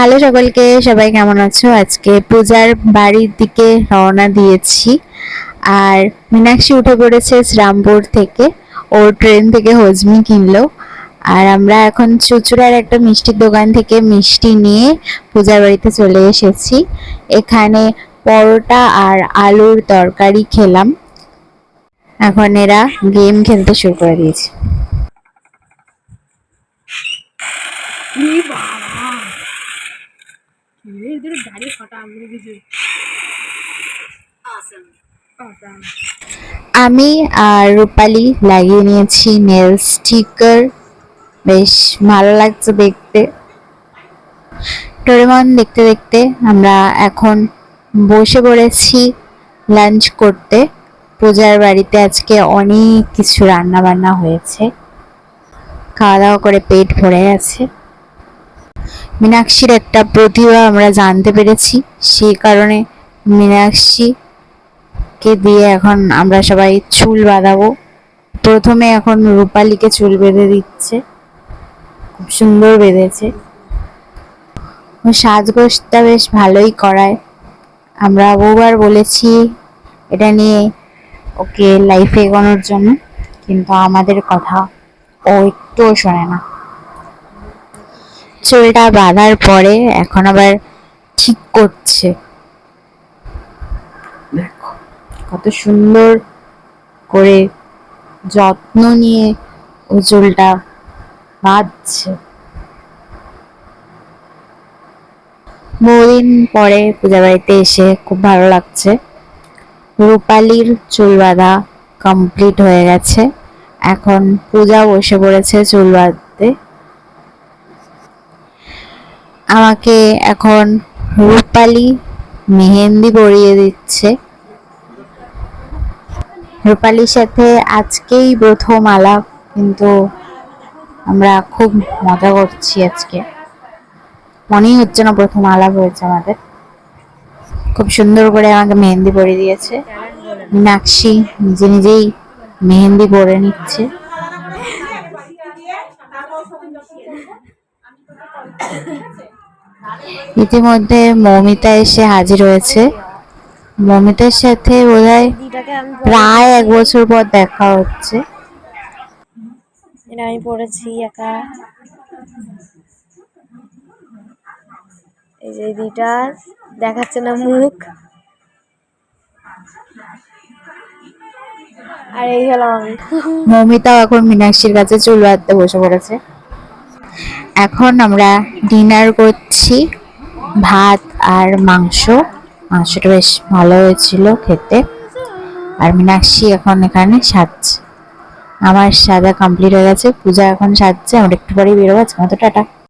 Hello সকলকে, সবাই কেমন আছো? আজকে পূজার বাড়ির দিকে রওনা দিয়েছি। আর মীনাক্ষী উঠে পড়েছে শ্রামপুর থেকে। ও ট্রেন থেকে হজমি কিনলো। আর আমরা এখন চুচুড়ার একটা মিষ্টির দোকান থেকে মিষ্টি নিয়ে পূজার বাড়িতে চলে এসেছি। এখানে পরোটা আর আলুর তরকারি খেলাম। এখন এরা গেম খেলতে শুরু করে দিয়েছে। এদের গাড়ি ফাটা আমি আর রূপালি লাগিয়ে নিয়েছি নেল স্টিকার বেশ ভালো লাগছে দেখতে। ডোরেমন দেখতে দেখতে আমরা এখন বসে পড়েছি লাঞ্চ করতে। পূজার বাড়িতে আজকে অনেক কিছু রান্না বান্না হয়েছে। খাওয়া দাওয়া করে পেট ভরে গেছে। মীনাক্ষীর একটা প্রতিভা আমরা জানতে পেরেছি। সেই কারণে মীনাক্ষী কে দিয়ে এখন আমরা সবাই চুল বাঁধাবো। প্রথমে এখন রূপালীকে চুল বেঁধে দিচ্ছে। খুব সুন্দর বেঁধেছে। সাজগোজটা বেশ ভালোই করায়। আমরা বহুবার বলেছি এটা নিয়ে ওকে লাইফে এগোনোর জন্য, কিন্তু আমাদের কথা ও একটুও শোনে না। চুলটা বাঁধার পরে এখন আবার ঠিক করছে। দেখো, কত সুন্দর করে যত্ন নিয়ে ও চুলটা বাঁধছে। বহুদিন পরে পূজা বাড়িতে এসে খুব ভালো লাগছে। রূপালির চুল বাঁধা কমপ্লিট হয়ে গেছে। এখন পূজা বসে পড়েছে চুল বাঁধতে। আমাকে এখন রূপালি মেহেন্দি পরিয়ে দিচ্ছে। রূপালির সাথে আজকেই প্রথম আলাপ, কিন্তু আমরা খুব মজা করছি আজকে। মনেই হচ্ছে না প্রথম আলাপ হয়েছে আমাদের। খুব সুন্দর করে আমাকে মেহেন্দি পরিয়ে দিয়েছে। মীনাক্ষী নিজে নিজেই মেহেন্দি পরে নিচ্ছে। ইতিমধ্যে মৌমিতা এসে হাজির হয়েছে। মৌমিতার সাথে বোধহয় প্রায় এক বছর পর দেখা হচ্ছে। আমি পড়েছি একা। এই যে দিটা দেখাচ্ছে না মুখ। আর এই হলাম আমি। মৌমিতাও এখন মীনাক্ষীর কাছে চুল বাঁধতে বসে পড়েছে। এখন আমরা ডিনার করছি ভাত আর মাংস। মাংসটা বেশ ভালো হয়েছিল খেতে। আর মীনাক্ষী এখন এখানে সাজছে। আমার সাজা কমপ্লিট হয়ে গেছে। পূজা এখন সাজছে। আমরা একটু পরেই বেরোবো। আজকে মতো টাটা।